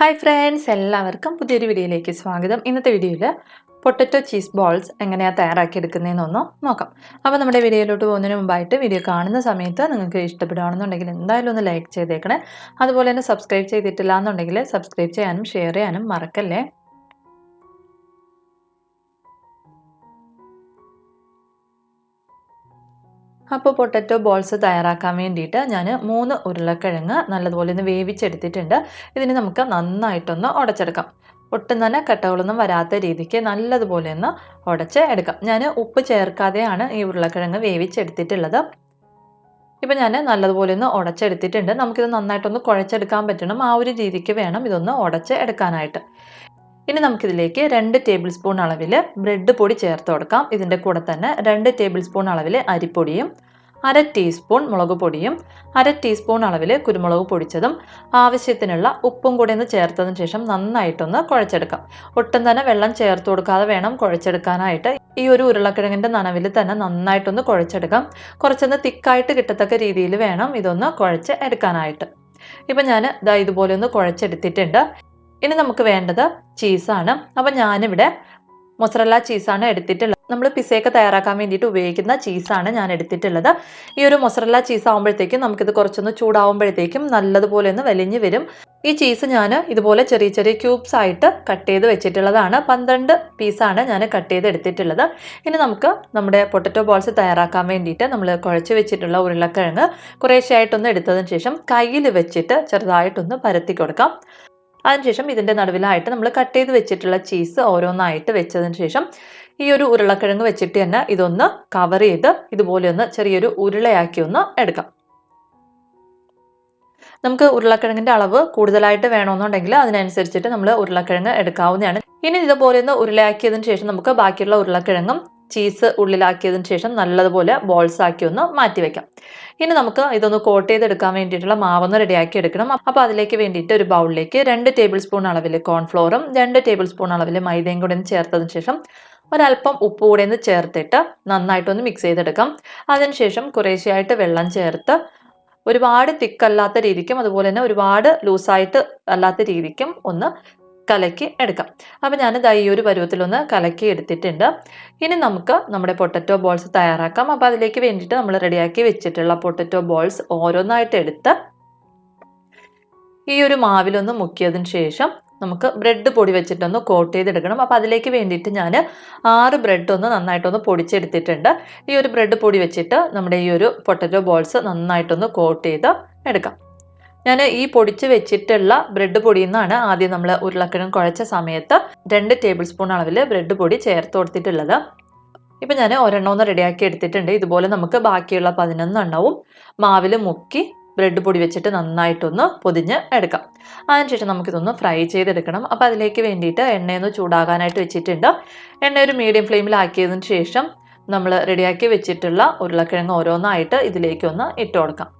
Hi friends എല്ലാവർക്കും പുതിയൊരു വീഡിയോയിലേക്ക് സ്വാഗതം. ഇന്നത്തെ വീഡിയോയിൽ പൊട്ടറ്റോ ചീസ് ബോൾസ് എങ്ങനെയാണ് തയ്യാറാക്കിയെടുക്കുന്നതെന്നൊന്നും നോക്കാം. അപ്പോൾ നമ്മുടെ വീഡിയോയിലോട്ട് പോകുന്നതിന് മുമ്പായിട്ട് വീഡിയോ കാണുന്ന സമയത്ത് നിങ്ങൾക്ക് ഇഷ്ടപ്പെടുകയാണെന്നുണ്ടെങ്കിൽ എന്തായാലും ഒന്ന് ലൈക്ക് ചെയ്തേക്കണേ. അതുപോലെ തന്നെ സബ്സ്ക്രൈബ് ചെയ്തിട്ടില്ല എന്നുണ്ടെങ്കിൽ സബ്സ്ക്രൈബ് ചെയ്യാനും ഷെയർ ചെയ്യാനും മറക്കല്ലേ? അപ്പോൾ പൊട്ടറ്റോ ബോൾസ് തയ്യാറാക്കാൻ വേണ്ടിയിട്ട് ഞാൻ മൂന്ന് ഉരുളക്കിഴങ്ങ് നല്ലതുപോലെ ഒന്ന് വേവിച്ചെടുത്തിട്ടുണ്ട്. ഇതിന് നമുക്ക് നന്നായിട്ടൊന്ന് ഉടച്ചെടുക്കാം. ഒട്ടും തന്നെ കട്ടകളൊന്നും വരാത്ത രീതിക്ക് നല്ലതുപോലെ ഒന്ന് ഉടച്ച് എടുക്കാം. ഞാൻ ഉപ്പ് ചേർക്കാതെയാണ് ഈ ഉരുളക്കിഴങ്ങ് വേവിച്ചെടുത്തിട്ടുള്ളത്. ഇപ്പം ഞാൻ നല്ലതുപോലെ ഒന്ന് ഉടച്ചെടുത്തിട്ടുണ്ട്. നമുക്കിത് നന്നായിട്ടൊന്ന് കുഴച്ചെടുക്കാൻ പറ്റണം. ആ ഒരു രീതിക്ക് വേണം ഇതൊന്ന് ഉടച്ച് എടുക്കാനായിട്ട്. ഇനി നമുക്കിതിലേക്ക് രണ്ട് ടേബിൾ സ്പൂൺ അളവിൽ ബ്രെഡ് പൊടി ചേർത്ത് കൊടുക്കാം. ഇതിന്റെ കൂടെ തന്നെ രണ്ട് ടേബിൾ സ്പൂൺ അളവിൽ അരിപ്പൊടിയും അര ടീസ്പൂൺ മുളക് പൊടിയും അര ടീസ്പൂൺ അളവിൽ കുരുമുളക് പൊടിച്ചതും ആവശ്യത്തിനുള്ള ഉപ്പും കൂടി ഒന്ന് ചേർത്തതിന് ശേഷം നന്നായിട്ടൊന്ന് കുഴച്ചെടുക്കാം. ഒട്ടും തന്നെ വെള്ളം ചേർത്ത് കൊടുക്കാതെ വേണം കുഴച്ചെടുക്കാനായിട്ട്. ഈ ഒരു ഉരുളക്കിഴങ്ങിന്റെ നനവിൽ തന്നെ നന്നായിട്ടൊന്ന് കുഴച്ചെടുക്കാം. കുറച്ചൊന്ന് തിക്കായിട്ട് കിട്ടത്തക്ക രീതിയിൽ വേണം ഇതൊന്ന് കുഴച്ച് എടുക്കാനായിട്ട്. ഇപ്പം ഞാൻ ഇതാ ഇതുപോലെ ഒന്ന് കുഴച്ചെടുത്തിട്ടുണ്ട്. ഇനി നമുക്ക് വേണ്ടത് ചീസാണ് അപ്പം ഞാനിവിടെ മൊസറല്ല ചീസാണ് എടുത്തിട്ടുള്ളത് നമ്മൾ പിസയൊക്കെ തയ്യാറാക്കാൻ വേണ്ടിയിട്ട് ഉപയോഗിക്കുന്ന ചീസാണ് ഞാൻ എടുത്തിട്ടുള്ളത്. ഈ ഒരു മൊസറല്ല ചീസ് ആകുമ്പോഴത്തേക്കും നമുക്കിത് കുറച്ചൊന്ന് ചൂടാവുമ്പോഴത്തേക്കും നല്ലതുപോലെ ഒന്ന് വലിഞ്ഞ് വരും. ഈ ചീസ് ഞാൻ ഇതുപോലെ ചെറിയ ചെറിയ ക്യൂബ്സ് ആയിട്ട് കട്ട് ചെയ്ത് വെച്ചിട്ടുള്ളതാണ്. പന്ത്രണ്ട് പീസാണ് ഞാൻ കട്ട് ചെയ്ത് എടുത്തിട്ടുള്ളത്. ഇനി നമുക്ക് നമ്മുടെ പൊട്ടറ്റോ ബോൾസ് തയ്യാറാക്കാൻ വേണ്ടിയിട്ട് നമ്മൾ കുഴച്ച് വെച്ചിട്ടുള്ള ഉരുളക്കിഴങ്ങ് കുറേശ്ശെയായിട്ടൊന്ന് എടുത്തതിന് ശേഷം കയ്യിൽ വെച്ചിട്ട് ചെറുതായിട്ടൊന്ന് പരത്തി കൊടുക്കാം. അതിനുശേഷം ഇതിന്റെ നടുവിലായിട്ട് നമ്മൾ കട്ട് ചെയ്ത് വെച്ചിട്ടുള്ള ചീസ് ഓരോന്നായിട്ട് വെച്ചതിന് ശേഷം ഈ ഒരു ഉരുളക്കിഴങ്ങ് വെച്ചിട്ട് തന്നെ ഇതൊന്ന് കവർ ചെയ്ത് ഇതുപോലെ ഒന്ന് ചെറിയൊരു ഉരുളയാക്കി ഒന്ന് എടുക്കാം. നമുക്ക് ഉരുളക്കിഴങ്ങിന്റെ അളവ് കൂടുതലായിട്ട് വേണമെന്നുണ്ടെങ്കിൽ അതിനനുസരിച്ചിട്ട് നമ്മൾ ഉരുളക്കിഴങ്ങ് എടുക്കാവുന്നതാണ്. ഇനി ഇതുപോലെ ഒന്ന് ഉരുളയാക്കിയതിന് ശേഷം നമുക്ക് ബാക്കിയുള്ള ഉരുളക്കിഴങ്ങും ചീസ് ഉള്ളിലാക്കിയതിന് ശേഷം നല്ലതുപോലെ ബോൾസ് ആക്കി ഒന്ന് മാറ്റി വെക്കാം. ഇനി നമുക്ക് ഇതൊന്ന് കോട്ട് ചെയ്തെടുക്കാൻ വേണ്ടിയിട്ടുള്ള മാവൊന്ന് റെഡിയാക്കി എടുക്കണം. അപ്പോൾ അതിലേക്ക് വേണ്ടിയിട്ട് ഒരു ബൗളിലേക്ക് രണ്ട് ടേബിൾ സ്പൂൺ അളവിൽ കോൺഫ്ലോറും രണ്ട് ടേബിൾ സ്പൂൺ അളവിൽ മൈദയും കൂടെ ചേർത്തതിന് ശേഷം ഒരല്പം ഉപ്പ് കൂടെ ഒന്ന് ചേർത്തിട്ട് നന്നായിട്ടൊന്ന് മിക്സ് ചെയ്തെടുക്കാം. അതിനുശേഷം കുറേശ്ശെയായിട്ട് വെള്ളം ചേർത്ത് ഒരുപാട് തിക്കല്ലാത്ത രീതിക്കും അതുപോലെ തന്നെ ഒരുപാട് ലൂസായിട്ട് അല്ലാത്ത രീതിക്കും ഒന്ന് കലക്കി എടുക്കാം. അപ്പോൾ ഞാൻ ഈ ഒരു പരുവത്തിലൊന്ന് കലക്കി എടുത്തിട്ടുണ്ട്. ഇനി നമുക്ക് നമ്മുടെ പൊട്ടറ്റോ ബോൾസ് തയ്യാറാക്കാം. അപ്പോൾ അതിലേക്ക് വേണ്ടിയിട്ട് നമ്മൾ റെഡിയാക്കി വെച്ചിട്ടുള്ള പൊട്ടറ്റോ ബോൾസ് ഓരോന്നായിട്ട് എടുത്ത് ഈ ഒരു മാവിലൊന്ന് മുക്കിയതിന് ശേഷം നമുക്ക് ബ്രെഡ് പൊടി വെച്ചിട്ടൊന്ന് കോട്ട് ചെയ്തെടുക്കണം. അപ്പോൾ അതിലേക്ക് വേണ്ടിയിട്ട് ഞാൻ ആറ് ബ്രെഡ് ഒന്ന് നന്നായിട്ടൊന്ന് പൊടിച്ചെടുത്തിട്ടുണ്ട്. ഈ ഒരു ബ്രെഡ് പൊടി വെച്ചിട്ട് നമ്മുടെ ഈ ഒരു പൊട്ടറ്റോ ബോൾസ് നന്നായിട്ടൊന്ന് കോട്ട് ചെയ്ത് എടുക്കാം. ഞാൻ ഈ പൊടിച്ച് വെച്ചിട്ടുള്ള ബ്രെഡ് പൊടിയിൽ നിന്നാണ് ആദ്യം നമ്മൾ ഉരുളക്കിഴങ്ങ് കുഴച്ച സമയത്ത് രണ്ട് ടേബിൾ സ്പൂൺ അളവിൽ ബ്രെഡ് പൊടി ചേർത്ത് കൊടുത്തിട്ടുള്ളത്. ഇപ്പം ഞാൻ ഒരെണ്ണം ഒന്ന് റെഡിയാക്കി എടുത്തിട്ടുണ്ട്. ഇതുപോലെ നമുക്ക് ബാക്കിയുള്ള പതിനൊന്നെണ്ണവും മാവിൽ മുക്കി ബ്രെഡ് പൊടി വെച്ചിട്ട് നന്നായിട്ടൊന്ന് പൊതിഞ്ഞ് എടുക്കാം. അതിനുശേഷം നമുക്കിതൊന്ന് ഫ്രൈ ചെയ്തെടുക്കണം. അപ്പോൾ അതിലേക്ക് വേണ്ടിയിട്ട് എണ്ണയൊന്ന് ചൂടാകാനായിട്ട് വെച്ചിട്ടുണ്ട്. എണ്ണ ഒരു മീഡിയം ഫ്ലെയിമിലാക്കിയതിന് ശേഷം നമ്മൾ റെഡിയാക്കി വെച്ചിട്ടുള്ള ഉരുളക്കിഴങ്ങ് ഓരോന്നായിട്ട് ഇതിലേക്കൊന്ന് ഇട്ട് കൊടുക്കാം.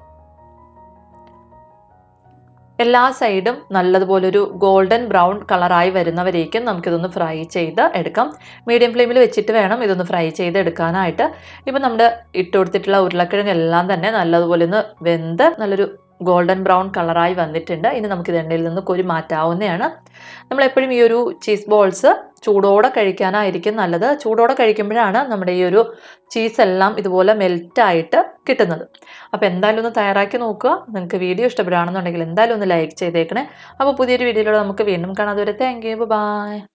എല്ലാ സൈഡും നല്ലതുപോലെ ഒരു ഗോൾഡൻ ബ്രൗൺ കളറായി വരുന്നവരേക്കും നമുക്കിതൊന്ന് ഫ്രൈ ചെയ്ത് എടുക്കാം. മീഡിയം ഫ്ലെയിമിൽ വെച്ചിട്ട് വേണം ഇതൊന്ന് ഫ്രൈ ചെയ്ത് എടുക്കാനായിട്ട്. ഇപ്പം നമ്മുടെ ഇട്ട് കൊടുത്തിട്ടുള്ള ഉരുളക്കിഴങ്ങ് എല്ലാം തന്നെ നല്ലതുപോലെ ഒന്ന് വെന്ത് നല്ലൊരു ഗോൾഡൻ ബ്രൗൺ കളറായി വന്നിട്ടുണ്ട്. ഇനി നമുക്കിത് എണ്ണയിൽ നിന്ന് കൊരി മാറ്റാവുന്നതാണ്. നമ്മളെപ്പോഴും ഈ ഒരു ചീസ് ബോൾസ് ചൂടോടെ കഴിക്കാനായിരിക്കും നല്ലത്. ചൂടോടെ കഴിക്കുമ്പോഴാണ് നമ്മുടെ ഈ ഒരു ചീസ് എല്ലാം ഇതുപോലെ മെൽറ്റായിട്ട് കിട്ടുന്നത്. അപ്പോൾ എന്തായാലും ഒന്ന് തയ്യാറാക്കി നോക്കുക. നിങ്ങൾക്ക് വീഡിയോ ഇഷ്ടപ്പെടുകയാണെന്നുണ്ടെങ്കിൽ എന്തായാലും ഒന്ന് ലൈക്ക് ചെയ്തേക്കണേ. അപ്പോൾ പുതിയൊരു വീഡിയോയിലൂടെ നമുക്ക് വീണ്ടും കാണാതെ വരെ താങ്ക് യു ബൈ